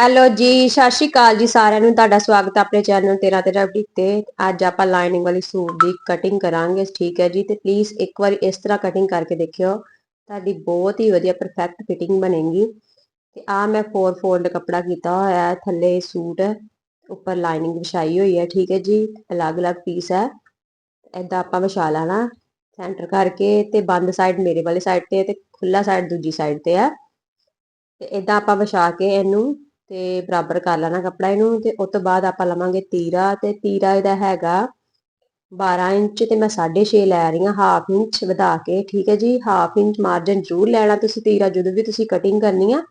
Hello ਜੀ, ਸਤਿ ਸ਼੍ਰੀ ਅਕਾਲ ਜੀ ਸਾਰਿਆਂ ਨੂੰ। ਤੁਹਾਡਾ ਸਵਾਗਤ ਹੈ ਆਪਣੇ ਚੈਨਲ ਤੇਰਾ ਤੇਰਾ ਬੁਟੀਕ ਤੇ। ਅੱਜ ਆਪਾਂ ਲਾਈਨਿੰਗ ਵਾਲੀ ਸੂਟ ਦੀ ਕਟਿੰਗ ਕਰਾਂਗੇ, ਠੀਕ ਹੈ ਜੀ। ਤੇ ਪਲੀਜ਼ ਇੱਕ ਵਾਰੀ ਇਸ ਤਰ੍ਹਾਂ ਕਟਿੰਗ ਕਰਕੇ ਦੇਖਿਓ। ਤੁਹਾਡੀ ਬਹੁਤ ਹੀ ਵਧੀਆ ਪਰਫੈਕਟ ਫਿਟਿੰਗ ਬਣੇਗੀ। ਤੇ ਆ ਮੈਂ 4 ਫੋਲਡ ਕੱਪੜਾ ਕੀਤਾ ਹੋਇਆ ਹੈ, ਥੱਲੇ ਸੂਟ ਉੱਪਰ ਲਾਈਨਿੰਗ ਵਿਛਾਈ ਹੋਈ ਹੈ, ਠੀਕ ਹੈ ਜੀ। ਅਲੱਗ-ਅਲੱਗ ਪੀਸ ਹੈ। ਐਦਾਂ ਆਪਾਂ ਵਿਛਾ ਲੈਣਾ ਸੈਂਟਰ ਕਰਕੇ ਤੇ ਬੰਦ ਸਾਈਡ ਮੇਰੇ ਵਾਲੀ ਸਾਈਡ ਤੇ ਤੇ ਖੁੱਲਾ ਸਾਈਡ ਦੂਜੀ ਸਾਈਡ ਤੇ ਹੈ। ਤੇ ਇਦਾਂ ਆਪਾਂ ਵਿਛਾ ਕੇ ਇਹਨੂੰ ਤੇ ਬਰਾਬਰ ਕਰ ਲੈਣਾ ਕੱਪੜਾ ਇਹਨੂੰ ਤੇ ਉਸ ਤੋਂ ਬਾਅਦ ਆਪਾਂ ਲਵਾਂਗੇ ਤੀਰਾ ਤੇ ਤੀਰਾ ਇਹਦਾ ਹੈਗਾ 12 ਇੰਚ ਤੇ ਮੈਂ 6.5 ਲੈ ਰਹੀ ਹਾਂ ਹਾਫ ਇੰਚ ਵਧਾ ਕੇ, ਠੀਕ ਹੈ ਜੀ? ਹਾਫ ਇੰਚ ਮਾਰਜਨ ਜ਼ਰੂਰ ਲੈਣਾ ਤੁਸੀਂ ਤੀਰਾ ਜਦੋਂ ਵੀ ਤੁਸੀਂ ਕਟਿੰਗ ਕਰਨੀ ਆ।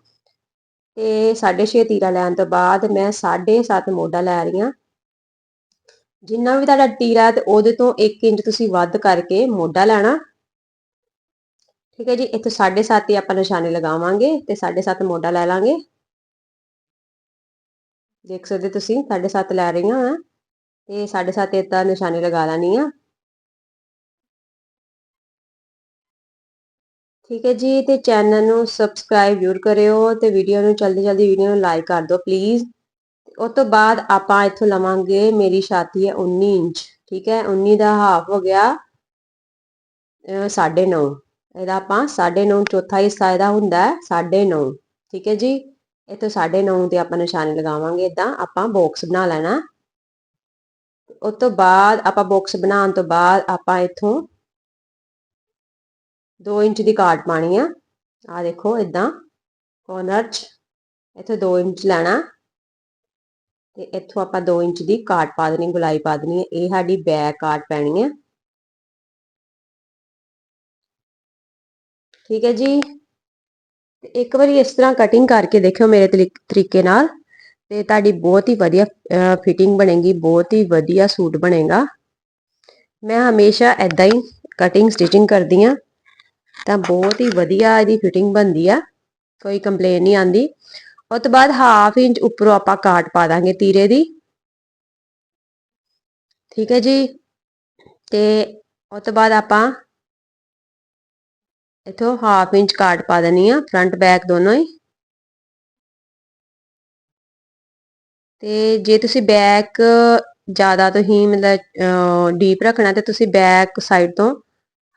ਤੇ 6.5 ਤੀਰਾ ਲੈਣ ਤੋਂ ਬਾਅਦ ਮੈਂ 7.5 ਮੋਢਾ ਲੈ ਰਹੀ ਹਾਂ। ਜਿੰਨਾ ਵੀ ਤੁਹਾਡਾ ਤੀਰਾ ਤੇ ਉਹਦੇ ਤੋਂ 1 ਇੰਚ ਤੁਸੀਂ ਵੱਧ ਕਰਕੇ ਮੋਢਾ ਲੈਣਾ। ਠੀਕ ਹੈ ਜੀ? ਇੱਥੇ 7.5 ਹੀ ਆਪਾਂ ਨਿਸ਼ਾਨੇ ਲਗਾਵਾਂਗੇ ਤੇ 7.5 ਮੋਢਾ ਲੈ ਲਾਂਗੇ। ਦੇਖ ਸਕਦੇ ਤੁਸੀਂ 7.5 ਲੈ ਰਹੀ ਹਾਂ ਤੇ 7.5 ਇੱਦਾਂ ਨਿਸ਼ਾਨੀ ਲਗਾ ਲੈਣੀ ਆ। ਠੀਕ ਹੈ ਜੀ, ਤੇ ਚੈਨਲ ਨੂੰ ਸਬਸਕ੍ਰਾਈਬ ਜ਼ਰੂਰ ਕਰਿਓ ਤੇ ਵੀਡੀਓ ਨੂੰ ਜਲਦੀ ਜਲਦੀ ਵੀਡੀਓ ਨੂੰ ਲਾਈਕ ਕਰ ਦਿਓ ਪਲੀਜ਼। ਉਸ ਤੋਂ ਬਾਅਦ ਆਪਾਂ ਇੱਥੋਂ ਲਵਾਂਗੇ ਮੇਰੀ ਛਾਤੀ ਹੈ 19 ਇੰਚ, ਠੀਕ ਹੈ 19 ਦਾ ਹਾਫ ਹੋ ਗਿਆ 9.5 ਇਹਦਾ ਆਪਾਂ 9.5 ਚੌਥਾ ਹਿੱਸਾ ਇਹਦਾ ਹੁੰਦਾ ਹੈ 9.5 ਠੀਕ ਹੈ ਜੀ। ਇੱਥੋਂ 9.5 ਤੇ ਆਪਾਂ ਨਿਸ਼ਾਨੇ ਲਗਾਵਾਂਗੇ ਇਦਾਂ ਆਪਾਂ ਬਾਕਸ ਬਣਾ ਲੈਣਾ। ਉਸ ਤੋਂ ਬਾਅਦ ਆਪਾਂ ਬਾਕਸ ਬਣਾਉਣ ਤੋਂ ਬਾਅਦ ਆਪਾਂ ਇੱਥੋਂ 2 ਇੰਚ ਦੀ ਕਾਟ ਪਾਣੀ ਆ। ਆ ਦੇਖੋ ਇਦਾਂ ਕੋਰਨਰ 'ਚ ਇੱਥੋਂ 2 ਇੰਚ ਲੈਣਾ। ਤੇ ਇੱਥੋਂ ਆਪਾਂ 2 ਇੰਚ ਦੀ ਕਾਟ ਪਾ ਦੇਣੀ, ਗੁਲਾਈ ਪਾ ਦੇਣੀ। ਹੈ ਇਹ ਸਾਡੀ ਬੈਕ ਕਾਟ ਪੈਣੀ ਹੈ ਠੀਕ ਹੈ ਜੀ। ਤੇ ਇੱਕ ਵਾਰੀ ਇਸ ਤਰ੍ਹਾਂ ਕਟਿੰਗ ਕਰਕੇ ਦੇਖਿਓ ਮੇਰੇ ਤਰੀਕੇ ਨਾਲ, ਤੇ ਤੁਹਾਡੀ ਬਹੁਤ ਹੀ ਵਧੀਆ ਫਿਟਿੰਗ ਬਣੇਗੀ, ਬਹੁਤ ਹੀ ਵਧੀਆ ਸੂਟ ਬਣੇਗਾ। ਮੈਂ ਹਮੇਸ਼ਾ ਐਦਾਂ ਹੀ ਕਟਿੰਗ ਸਟਿਚਿੰਗ ਕਰਦੀ ਆ ਤਾਂ ਬਹੁਤ ਹੀ ਵਧੀਆ ਇਹਦੀ ਫਿਟਿੰਗ ਬਣਦੀ ਆ, ਕੋਈ ਕੰਪਲੇਨ ਨਹੀਂ ਆਂਦੀ ਉਸ ਤੋਂ ਬਾਅਦ ਹਾਫ ਇੰਚ ਉੱਪਰੋਂ ਆਪਾਂ ਕਾਟ ਪਾ ਦਾਂਗੇ ਤੀਰੇ ਦੀ। ਠੀਕ ਹੈ ਜੀ? ਤੇ ਉਸ ਤੋਂ ਬਾਅਦ ਆਪਾਂ ਇਥੋਂ ਹਾਫ ਇੰਚ ਕਾਟ ਪਾ ਦੇਣੀ ਆ ਫਰੰਟ ਬੈਕ ਦੋਨੋਂ ਹੀ। ਤੇ ਜੇ ਤੁਸੀਂ ਬੈਕ ਜ਼ਿਆਦਾ ਤੋਂ ਹੀ ਮਤਲਬ ਡੀਪ ਰੱਖਣਾ, ਤੇ ਤੁਸੀਂ ਬੈਕ ਸਾਈਡ ਤੋਂ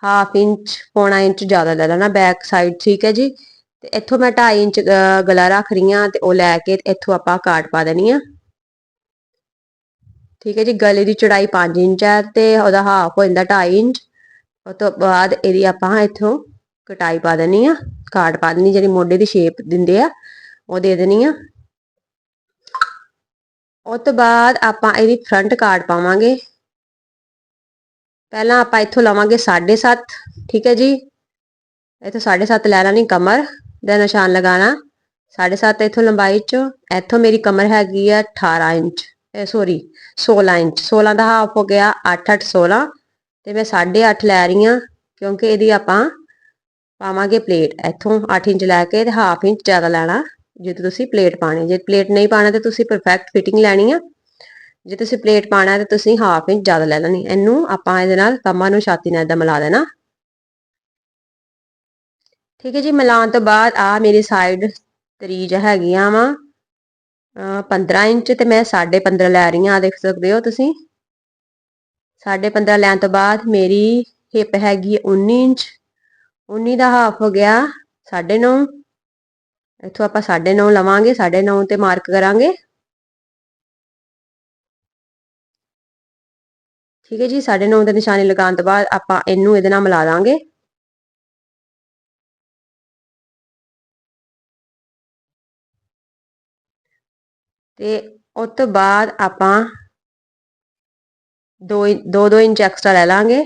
ਹਾਫ ਇੰਚ ਪੌਣਾ ਇੰਚ ਜ਼ਿਆਦਾ ਲੈ ਲੈਣਾ ਬੈਕ ਸਾਈਡ ਠੀਕ ਹੈ ਜੀ? ਤੇ ਇੱਥੋਂ ਮੈਂ 2.5 ਇੰਚ ਗਲਾ ਰੱਖ ਰਹੀ ਆ ਤੇ ਉਹ ਲੈ ਕੇ ਇੱਥੋਂ ਆਪਾਂ ਕਾਟ ਪਾ ਦੇਣੀ ਆ। ਠੀਕ ਹੈ ਜੀ? ਗਲੇ ਦੀ ਚੜਾਈ 5 ਇੰਚ ਹੈ, ਤੇ ਉਹਦਾ ਹਾਫ ਹੋ ਜਾਂਦਾ 2.5 ਇੰਚ। ਉਹ ਤੋਂ ਬਾਅਦ ਇਹਦੀ ਆਪਾਂ ਇੱਥੋਂ ਕਟਾਈ ਪਾ ਦੇਣੀ ਆ, ਕਾਟ ਪਾ ਦੇਣੀ ਜਿਹੜੀ ਮੋਢੇ ਦੀ ਸ਼ੇਪ ਦਿੰਦੇ ਆ, ਉਹ ਦੇ ਦੇਣੀ ਆ। ਉਸ ਤੋਂ ਬਾਅਦ ਆਪਾਂ ਇਹਦੀ ਫਰੰਟ ਕਾਟ ਪਾਵਾਂਗੇ। ਪਹਿਲਾਂ ਆਪਾਂ ਇੱਥੋਂ ਲਵਾਂਗੇ 7.5 ਠੀਕ ਹੈ ਜੀ? ਇੱਥੋਂ 7.5 ਲੈ ਲੈਣੀ ਕਮਰ ਦਾ ਨਿਸ਼ਾਨ ਲਗਾਣਾ 7.5 ਇੱਥੋਂ ਲੰਬਾਈ ਚ, ਇੱਥੋਂ ਮੇਰੀ ਕਮਰ ਹੈਗੀ ਆ 18 ਇੰਚ, ਇਹ ਸੋਰੀ 16 ਇੰਚ। 16 ਦਾ ਹਾਫ ਹੋ ਗਿਆ 8 8 16 ਤੇ ਮੈਂ 8.5 ਲੈ ਰਹੀ ਆ ਕਿਉਂਕਿ ਇਹਦੀ ਆਪਾਂ ਪਾਵਾਂਗੇ ਪਲੇਟ। ਇੱਥੋਂ 8 ਇੰਚ ਲੈ ਕੇ ਤੇ ਹਾਫ ਇੰਚ ਜ਼ਿਆਦਾ ਲੈਣਾ, ਜੇ ਤੁਸੀਂ ਪਲੇਟ ਪਾਣੀ ਜੇ ਪਲੇਟ ਨਹੀਂ ਪਾਣਾ ਤੇ ਤੁਸੀਂ ਪਰਫੈਕਟ ਫਿਟਿੰਗ ਲੈਣੀ ਆ। ਜੇ ਤੁਸੀਂ ਪਲੇਟ ਪਾਣਾ ਤੇ ਤੁਸੀਂ ਹਾਫ ਇੰਚ ਜ਼ਿਆਦਾ ਲੈ ਲੈਣੀ। ਇਹਨੂੰ ਆਪਾਂ ਇਹਦੇ ਨਾਲ ਕਮਰ ਨੂੰ ਛਾਤੀ ਨਾਲ ਇਦਾਂ ਮਿਲਾ ਦੇਣਾ। ਠੀਕ ਹੈ ਜੀ, ਮਿਲਾਉਣ ਤੋਂ ਬਾਅਦ ਆ ਮੇਰੀ ਸਾਈਡ ਤਰੀਜ ਹੈਗੀਆਂ ਵਾ। 15 ਇੰਚ ਤੇ ਮੈਂ 15.5 ਲੈ ਰਹੀ ਆ ਦੇਖ ਸਕਦੇ ਹੋ ਤੁਸੀਂ। 15.5 ਲੈਣ ਤੋਂ ਬਾਅਦ ਮੇਰੀ ਹਿਪ ਹੈਗੀ 19 ਇੰਚ। 19 ਦਾ ਹਾਫ ਹੋ ਗਿਆ 9.5 ਇੱਥੋਂ ਆਪਾਂ 9.5 ਲਵਾਂਗੇ 9.5 ਤੇ ਮਾਰਕ ਕਰਾਂਗੇ। ਠੀਕ ਹੈ ਜੀ 9.5 ਦੇ ਨਿਸ਼ਾਨੀ ਲਗਾਉਣ ਤੋਂ ਬਾਅਦ ਆਪਾਂ ਇਹਨੂੰ ਇਹਦੇ ਨਾਲ ਮਿਲਾ ਦਾਂਗੇ। ਤੇ ਉਸ ਤੋਂ ਬਾਅਦ ਆਪਾਂ 2 2 ਇੰਚ ਐਕਸਟਰਾ ਲੈ ਲਾਂਗੇ।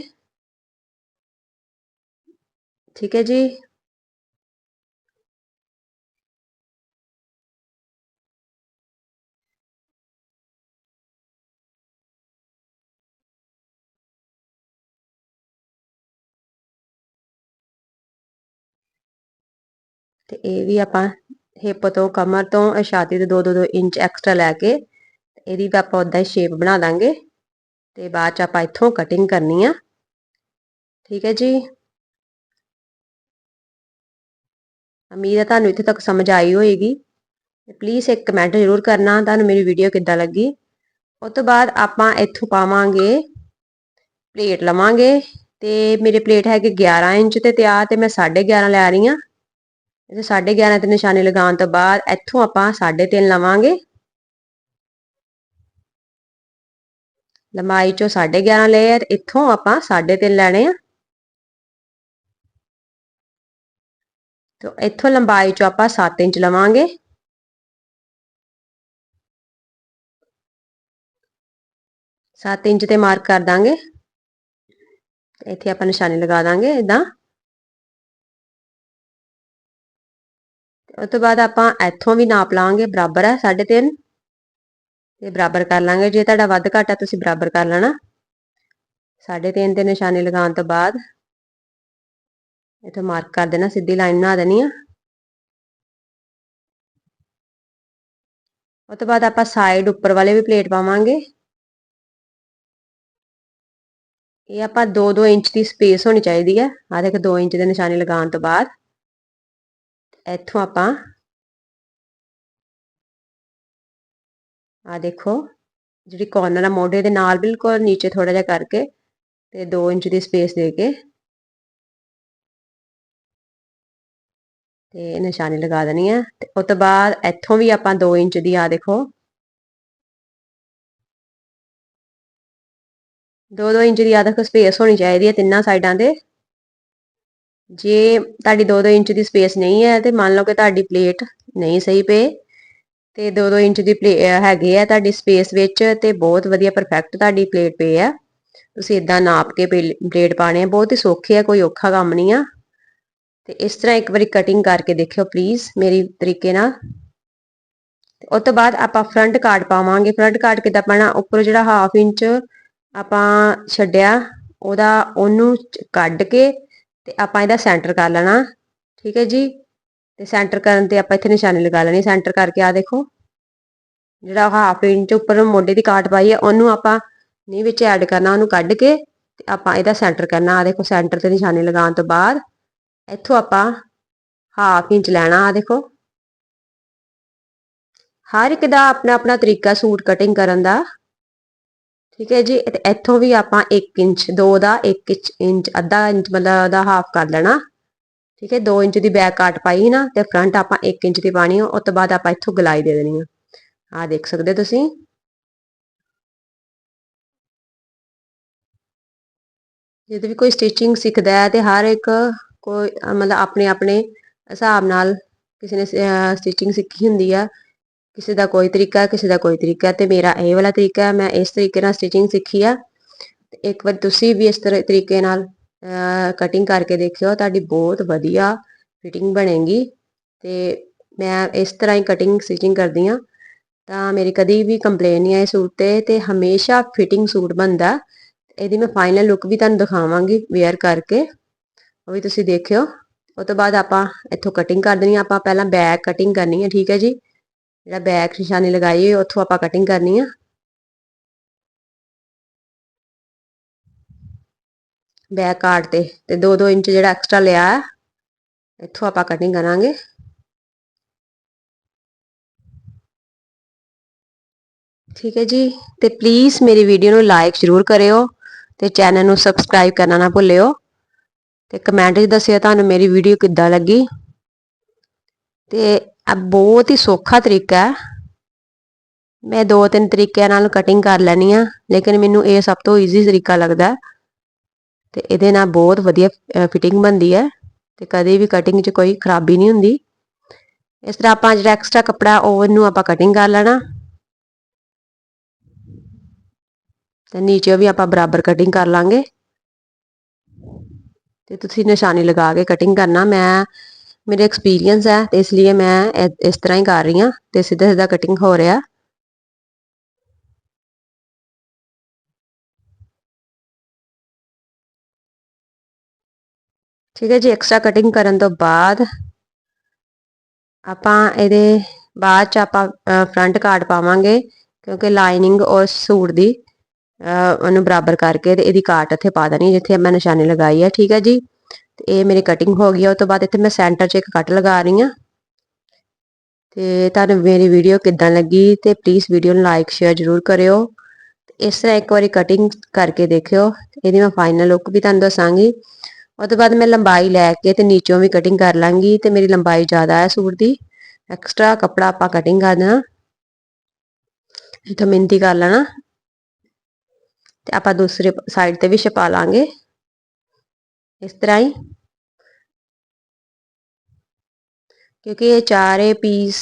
ਠੀਕ ਹੈ ਜੀ ਤੇ ਇਹ ਵੀ ਆਪਾਂ ਹਿੱਪ ਤੋਂ ਕਮਰ ਤੋਂ ਛਾਤੀ ਦੇ 2-2 ਇੰਚ ਐਕਸਟਰਾ ਲੈ ਕੇ ਇਹਦੀ ਵੀ ਆਪਾਂ ਉਦਾਂ ਹੀ ਸ਼ੇਪ ਬਣਾ ਦਾਂਗੇ ਤੇ ਬਾਅਦ ਚ ਆਪਾਂ ਇੱਥੋਂ ਕਟਿੰਗ ਕਰਨੀ ਆ ਠੀਕ ਹੈ ਜੀ ਉਮੀਦ ਹੈ ਤੁਹਾਨੂੰ ਇੱਥੇ ਤੱਕ ਸਮਝ ਆਈ ਹੋਏਗੀ। ਪਲੀਜ਼ ਇੱਕ ਕਮੈਂਟ ਜ਼ਰੂਰ ਕਰਨਾ, ਤੁਹਾਨੂੰ ਮੇਰੀ ਵੀਡੀਓ ਕਿੱਦਾਂ ਲੱਗੀ। ਉਸ ਤੋਂ ਬਾਅਦ ਆਪਾਂ ਇੱਥੋਂ ਪਾਵਾਂਗੇ ਪਲੇਟ ਲਵਾਂਗੇ। ਤੇ ਮੇਰੇ ਪਲੇਟ ਹੈਗੇ 11 ਇੰਚ ਤੇ ਤਿਆਰ ਤੇ ਮੈਂ 11.5 ਲੈ ਰਹੀ ਹਾਂ। ਇਹ 11.5 ਤੇ ਨਿਸ਼ਾਨੇ ਲਗਾਉਣ ਤੋਂ ਬਾਅਦ ਇੱਥੋਂ ਆਪਾਂ 3.5 ਲਵਾਂਗੇ। ਲੰਬਾਈ ਚੋਂ 11.5 ਲਏ ਇੱਥੋਂ ਆਪਾਂ 3.5 ਲੈਣੇ ਆ। ਤੋ ਇੱਥੋਂ ਲੰਬਾਈ ਚੋਂ ਆਪਾਂ 7 ਇੰਚ ਲਵਾਂਗੇ। ਸੱਤ ਇੰਚ ਤੇ ਮਾਰਕ ਕਰ ਦਾਂਗੇ। ਇੱਥੇ ਆਪਾਂ ਨਿਸ਼ਾਨੀ ਲਗਾ ਦਾਂਗੇ ਇਦਾਂ ਉਸ ਤੋਂ ਬਾਅਦ ਆਪਾਂ ਇੱਥੋਂ ਵੀ ਨਾਪ ਲਾਂਗੇ, ਬਰਾਬਰ ਹੈ 3.5 ਤੇ ਬਰਾਬਰ ਕਰ ਲਾਂਗੇ। ਜੇ ਤੁਹਾਡਾ ਵੱਧ ਘੱਟ ਹੈ, ਤੁਸੀਂ ਬਰਾਬਰ ਕਰ ਲੈਣਾ। 3.5 ਤੇ ਨਿਸ਼ਾਨੀ ਲਗਾਉਣ ਤੋਂ ਬਾਅਦ ਇੱਥੇ ਮਾਰਕ ਕਰ ਦੇਣਾ, ਸਿੱਧੀ ਲਾਈਨ ਬਣਾ ਦੇਣੀ ਆ। ਉਸ ਤੋਂ ਬਾਅਦ ਆਪਾਂ ਸਾਈਡ ਉੱਪਰ ਵਾਲੇ ਵੀ ਪਲੇਟ ਪਾਵਾਂਗੇ। ਇਹ ਆਪਾਂ 2-2 ਇੰਚ ਦੀ ਸਪੇਸ ਹੋਣੀ ਚਾਹੀਦੀ ਹੈ ਆ ਦੇਖ 2 ਇੰਚ ਦੇ ਨਿਸ਼ਾਨੇ ਲਗਾਉਣ ਤੋਂ ਬਾਅਦ। ਇੱਥੋਂ ਆਪਾਂ ਆ ਦੇਖੋ, ਜਿਹੜੀ ਕੋਰਨਰ ਆ ਮੋਢੇ ਦੇ ਨਾਲ ਬਿਲਕੁਲ ਨੀਚੇ ਥੋੜਾ ਜਿਹਾ ਕਰਕੇ ਤੇ 2 ਇੰਚ ਦੀ ਸਪੇਸ ਦੇ ਕੇ ਤੇ ਨਿਸ਼ਾਨੀ ਲਗਾ ਦੇਣੀ ਹੈ ਤੇ ਉਸ ਤੋਂ ਬਾਅਦ ਇੱਥੋਂ ਵੀ ਆਪਾਂ 2 ਇੰਚ ਦੀ ਆ ਦੇਖੋ। 2-2 ਇੰਚ ਦੀ ਆ ਦੇਖੋ ਸਪੇਸ ਹੋਣੀ ਚਾਹੀਦੀ ਹੈ ਤਿੰਨਾਂ ਸਾਈਡਾਂ ਤੇ। ਜੇ ਤੁਹਾਡੀ 2-2 ਇੰਚ ਦੀ ਸਪੇਸ ਨਹੀਂ ਹੈ ਤੇ ਮੰਨ ਲਓ ਕਿ ਤੁਹਾਡੀ ਪਲੇਟ ਨਹੀਂ ਸਹੀ ਪਏ ਤੇ 2-2 ਇੰਚ ਦੀ ਹੈਗੇ ਹੈ ਤੁਹਾਡੀ ਸਪੇਸ ਵਿੱਚ ਤੇ ਬਹੁਤ ਵਧੀਆ ਪਰਫੈਕਟ ਤੁਹਾਡੀ ਪਲੇਟ ਪਏ ਹੈ ਤੁਸੀਂ ਇਦਾਂ ਨਾਪ ਕੇ ਪਲੇਟ ਪਾਣੇ ਹੈ ਬਹੁਤ ਹੀ ਸੌਖੇ ਆ, ਕੋਈ ਔਖਾ ਕੰਮ ਨਹੀਂ ਆ। ਤੇ ਇਸ ਤਰ੍ਹਾਂ ਇੱਕ ਵਾਰੀ ਕਟਿੰਗ ਕਰਕੇ ਦੇਖਿਓ ਪਲੀਜ਼ ਮੇਰੀ ਤਰੀਕੇ ਨਾਲ। ਉਸ ਤੋਂ ਬਾਅਦ ਆਪਾਂ ਫਰੰਟ ਕਾਰਡ ਪਾਵਾਂਗੇ। ਫਰੰਟ ਕਾਰਡ ਕਿਦਾਂ ਪਾਣਾ ਉੱਪਰ ਜਿਹੜਾ ਹਾਫ ਇੰਚ ਆਪਾਂ ਛੱਡਿਆ, ਉਹਦਾ ਉਹਨੂੰ ਕੱਢ ਕੇ ਤੇ ਆਪਾਂ ਇਹਦਾ ਸੈਂਟਰ ਕਰ ਲੈਣਾ। ਠੀਕ ਹੈ ਜੀ? ਤੇ ਸੈਂਟਰ ਕਰਨ ਤੇ ਆਪਾਂ ਇੱਥੇ ਨਿਸ਼ਾਨੀ ਲਗਾ ਲੈਣੀ। ਸੈਂਟਰ ਕਰਕੇ ਆ ਦੇਖੋ, ਜਿਹੜਾ ਹਾਫ ਇੰਚ ਉੱਪਰ ਮੋਢੇ ਦੀ ਕਾਟ ਪਾਈ ਹੈ, ਉਹਨੂੰ ਆਪਾਂ ਨੀ ਵਿੱਚ ਐਡ ਕਰਨਾ, ਉਹਨੂੰ ਕੱਢ ਕੇ ਤੇ ਆਪਾਂ ਇਹਦਾ ਸੈਂਟਰ ਕਰਨਾ। ਆ ਦੇਖੋ ਸੈਂਟਰ ਤੇ ਨਿਸ਼ਾਨੀ ਲਗਾਉਣ ਤੋਂ ਬਾਅਦ ਇੱਥੋਂ ਆਪਾਂ ਹਾਫ ਇੰਚ ਲੈਣਾ ਆ ਦੇਖੋ। ਹਰ ਇੱਕ ਦਾ ਆਪਣਾ ਆਪਣਾ ਤਰੀਕਾ ਸੂਟ ਕਟਿੰਗ ਕਰਨ ਦਾ। ਠੀਕ ਹੈ ਜੀ ਇੱਥੋਂ ਵੀ ਆਪਾਂ 1 ਇੰਚ 2 ਦਾ 1 ਇੰਚ ਅੱਧਾ ਇੰਚ ਮਤਲਬ ਦਾ ਹਾਫ ਕਰ ਲੈਣਾ। ਠੀਕ ਹੈ 2 ਇੰਚ ਦੀ ਬੈਕ ਕਾਟ ਪਾਈ ਨਾ, ਤੇ ਫਰੰਟ ਆਪਾਂ 1 ਇੰਚ ਦੀ ਪਾਣੀ ਉਸ ਤੋਂ ਬਾਅਦ ਆਪਾਂ ਇੱਥੋਂ ਗਲਾਈ ਦੇ ਦੇਣੀ ਆ। ਆ ਦੇਖ ਸਕਦੇ ਤੁਸੀਂ। ਜਦੋਂ ਵੀ ਕੋਈ ਸਟਿਚਿੰਗ ਸਿੱਖਦਾ ਹੈ ਤੇ ਹਰ ਇੱਕ ਕੋਈ ਮਤਲਬ ਆਪਣੇ ਆਪਣੇ ਹਿਸਾਬ ਨਾਲ ਕਿਸੇ ਨੇ ਸਟਿਚਿੰਗ ਸਿੱਖੀ ਹੁੰਦੀ ਆ, ਕਿਸੇ ਦਾ ਕੋਈ ਤਰੀਕਾ, ਕਿਸੇ ਦਾ ਕੋਈ ਤਰੀਕਾ ਤੇ ਮੇਰਾ ਇਹ ਵਾਲਾ ਤਰੀਕਾ ਮੈਂ ਇਸ ਤਰੀਕੇ ਨਾਲ ਸਟਿਚਿੰਗ ਸਿੱਖੀ ਆ। ਇੱਕ ਵਾਰ ਤੁਸੀਂ ਵੀ ਇਸ ਤਰ੍ਹਾਂ ਤਰੀਕੇ ਨਾਲ ਕਟਿੰਗ ਕਰਕੇ ਦੇਖਿਓ, ਤੁਹਾਡੀ ਬਹੁਤ ਵਧੀਆ ਫਿਟਿੰਗ ਬਣੇਗੀ ਤੇ ਮੈਂ ਇਸ ਤਰ੍ਹਾਂ ਹੀ ਕਟਿੰਗ ਸਟਿਚਿੰਗ ਕਰਦੀ ਆ ਤਾਂ ਮੇਰੀ ਕਦੀ ਵੀ ਕੰਪਲੇਨ ਨਹੀਂ ਆਈ ਸੂਟ ਤੇ ਤੇ ਹਮੇਸ਼ਾ ਫਿਟਿੰਗ ਸੂਟ ਬਣਦਾ। ਇਹਦੀ ਮੈਂ ਫਾਈਨਲ ਲੁੱਕ ਵੀ ਤੁਹਾਨੂੰ ਦਿਖਾਵਾਂਗੀ ਵੇਅਰ ਕਰਕੇ। ਉਹ ਵੀ ਤੁਸੀਂ ਦੇਖਿਓ। ਉਸ ਤੋਂ ਬਾਅਦ ਆਪਾਂ ਇੱਥੋਂ ਕਟਿੰਗ ਕਰ ਦੇਣੀ ਆਪਾਂ ਪਹਿਲਾਂ ਬੈਕ ਕਟਿੰਗ ਕਰਨੀ ਹੈ ਠੀਕ ਹੈ ਜੀ? ਜਿਹੜਾ ਬੈਕ ਨਿਸ਼ਾਨੀ ਲਗਾਈ ਹੈ ਉੱਥੋਂ ਆਪਾਂ ਕਟਿੰਗ ਕਰਨੀ ਆ। ਬੈਕ ਕਾਰਡ ਤੇ ਤੇ 2-2 ਇੰਚ ਜਿਹੜਾ ਐਕਸਟਰਾ ਲਿਆ ਇੱਥੋਂ ਆਪਾਂ ਕਟਿੰਗ ਕਰਾਂਗੇ। ਠੀਕ ਹੈ ਜੀ? ਤੇ ਪਲੀਜ਼ ਮੇਰੀ ਵੀਡੀਓ ਨੂੰ ਲਾਈਕ ਜ਼ਰੂਰ ਕਰਿਓ ਤੇ ਚੈਨਲ ਨੂੰ ਸਬਸਕ੍ਰਾਈਬ ਕਰਨਾ ਨਾ ਭੁੱਲਿਓ। ਤੇ ਕਮੈਂਟ 'ਚ ਦੱਸਿਓ ਤੁਹਾਨੂੰ ਮੇਰੀ ਵੀਡੀਓ ਕਿੱਦਾਂ ਲੱਗੀ। ਤੇ ਆ ਬਹੁਤ ਹੀ ਸੌਖਾ ਤਰੀਕਾ ਹੈ। ਮੈਂ ਦੋ ਤਿੰਨ ਤਰੀਕਿਆਂ ਨਾਲ ਕਟਿੰਗ ਕਰ ਲੈਣੀ ਆ ਲੇਕਿਨ ਮੈਨੂੰ ਇਹ ਸਭ ਤੋਂ ਈਜ਼ੀ ਤਰੀਕਾ ਲੱਗਦਾ ਤੇ ਇਹਦੇ ਨਾਲ ਬਹੁਤ ਵਧੀਆ ਫਿਟਿੰਗ ਬਣਦੀ ਹੈ ਤੇ ਕਦੇ ਵੀ ਕਟਿੰਗ 'ਚ ਕੋਈ ਖਰਾਬੀ ਨਹੀਂ ਹੁੰਦੀ। ਇਸ ਤਰ੍ਹਾਂ ਆਪਾਂ ਜਿਹੜਾ ਐਕਸਟਰਾ ਕੱਪੜਾ ਉਹ ਉਹਨੂੰ ਆਪਾਂ ਕਟਿੰਗ ਕਰ ਲੈਣਾ। ਤੇ ਨੀਚੇ ਵੀ ਆਪਾਂ ਬਰਾਬਰ ਕਟਿੰਗ ਕਰ ਲਾਂਗੇ। ਤੇ ਤੁਸੀਂ ਨਿਸ਼ਾਨੀ ਲਗਾ ਕੇ ਕਟਿੰਗ ਕਰਨਾ। ਮੈਂ, ਮੇਰੇ ਐਕਸਪੀਰੀਅੰਸ ਹੈ ਤੇ ਇਸ ਲਈ ਮੈਂ ਇਸ ਤਰ੍ਹਾਂ ਹੀ ਕਰ ਰਹੀ ਹਾਂ ਤੇ ਸਿੱਧਾ ਸਿੱਧਾ ਕਟਿੰਗ ਹੋ ਰਿਹਾ। ਠੀਕ ਹੈ ਜੀ ਐਕਸਟਰਾ ਕਟਿੰਗ ਕਰਨ ਤੋਂ ਬਾਅਦ ਆਪਾਂ ਇਹਦੇ ਬਾਅਦ ਚ ਆਪਾਂ ਫਰੰਟ ਕਾਰਡ ਪਾਵਾਂਗੇ ਕਿਉਂਕਿ ਲਾਈਨਿੰਗ ਔਰ ਸੂਟ ਦੀ ਉਹਨੂੰ ਬਰਾਬਰ ਕਰਕੇ ਤੇ ਇਹਦੀ ਕਾਟ ਇੱਥੇ ਪਾ ਦੇਣੀ, ਜਿੱਥੇ ਮੈਂ ਨਿਸ਼ਾਨੀ ਲਗਾਈ ਹੈ ਠੀਕ ਹੈ ਜੀ? ਤੇ ਇਹ ਮੇਰੀ ਕਟਿੰਗ ਹੋ ਗਈ ਉਸ ਤੋਂ ਬਾਅਦ ਇੱਥੇ ਮੈਂ ਸੈਂਟਰ 'ਚ ਇੱਕ ਕੱਟ ਲਗਾ ਰਹੀ ਹਾਂ ਤੇ ਤੁਹਾਨੂੰ ਮੇਰੀ ਵੀਡੀਓ ਕਿੱਦਾਂ ਲੱਗੀ ਤੇ ਪਲੀਜ਼ ਵੀਡੀਓ ਨੂੰ ਲਾਈਕ ਸ਼ੇਅਰ ਜ਼ਰੂਰ ਕਰਿਓ। ਇਸ ਤਰ੍ਹਾਂ ਇੱਕ ਵਾਰੀ ਕਟਿੰਗ ਕਰਕੇ ਦੇਖਿਓ, ਇਹਦੀ ਮੈਂ ਫਾਈਨਲ ਲੁੱਕ ਵੀ ਤੁਹਾਨੂੰ ਦੱਸਾਂਗੀ। ਉਹ ਤੋਂ ਬਾਅਦ ਮੈਂ ਲੰਬਾਈ ਲੈ ਕੇ ਤੇ ਨੀਚੋਂ ਵੀ ਕਟਿੰਗ ਕਰ ਲਾਂਗੀ ਤੇ ਮੇਰੀ ਲੰਬਾਈ ਜ਼ਿਆਦਾ ਹੈ ਸੂਟ ਦੀ। ਐਕਸਟਰਾ ਕੱਪੜਾ ਆਪਾਂ ਕਟਿੰਗ ਕਰ ਦੇਣਾ। ਇਥੋਂ ਮਿੰਤੀ ਕਰ ਲੈਣਾ। ਤੇ ਆਪਾਂ ਦੂਸਰੇ ਸਾਈਡ ਤੇ ਵੀ ਛਪਾ ਲਾਂਗੇ। ਇਸ ਤਰ੍ਹਾਂ ਹੀ। ਕਿਉਂਕਿ ਇਹ ਚਾਰੇ ਪੀਸ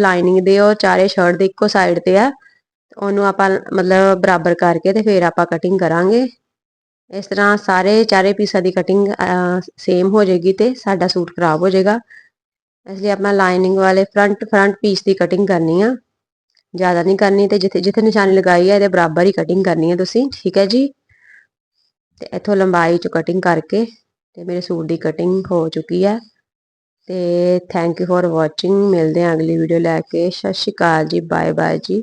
ਲਾਈਨਿੰਗ ਦੇ ਉਹ ਚਾਰੇ ਸ਼ਰਟ ਦੇ ਇੱਕੋ ਸਾਈਡ ਤੇ ਆ। ਉਹਨੂੰ ਆਪਾਂ ਮਤਲਬ ਬਰਾਬਰ ਕਰਕੇ ਤੇ ਫਿਰ ਆਪਾਂ ਕਟਿੰਗ ਕਰਾਂਗੇ। ਇਸ ਤਰ੍ਹਾਂ ਸਾਰੇ ਚਾਰੇ ਪੀਸਾਂ ਦੀ ਕਟਿੰਗ ਸੇਮ ਹੋ ਜਾਏਗੀ ਤੇ ਸਾਡਾ ਸੂਟ ਖਰਾਬ ਹੋ ਜਾਏਗਾ। ਇਸ ਲਈ ਆਪਾਂ ਲਾਈਨਿੰਗ ਵਾਲੇ ਫਰੰਟ ਫਰੰਟ ਪੀਸ ਦੀ ਕਟਿੰਗ ਕਰਨੀ ਆ। ਜ਼ਿਆਦਾ ਨਹੀਂ ਕਰਨੀ ਤੇ ਜਿੱਥੇ ਜਿੱਥੇ ਨਿਸ਼ਾਨੀ ਲਗਾਈ ਹੈ ਇਹਦੇ ਬਰਾਬਰ ਹੀ ਕਟਿੰਗ ਕਰਨੀ ਹੈ ਤੁਸੀਂ, ਠੀਕ ਹੈ ਜੀ? ਤੇ ਇੱਥੋਂ ਲੰਬਾਈ 'ਚੋਂ ਕਟਿੰਗ ਕਰਕੇ ਤੇ ਮੇਰੇ ਸੂਟ ਦੀ ਕਟਿੰਗ ਹੋ ਚੁੱਕੀ ਹੈ ਤੇ ਥੈਂਕ ਯੂ ਫॉर ਵਾਚਿੰਗ ਮਿਲਦੇ ਹਾਂ ਅਗਲੀ ਵੀਡੀਓ ਲੈ ਕੇ। ਸਤਿ ਸ਼੍ਰੀ ਅਕਾਲ ਜੀ ਬਾਏ ਬਾਏ ਜੀ।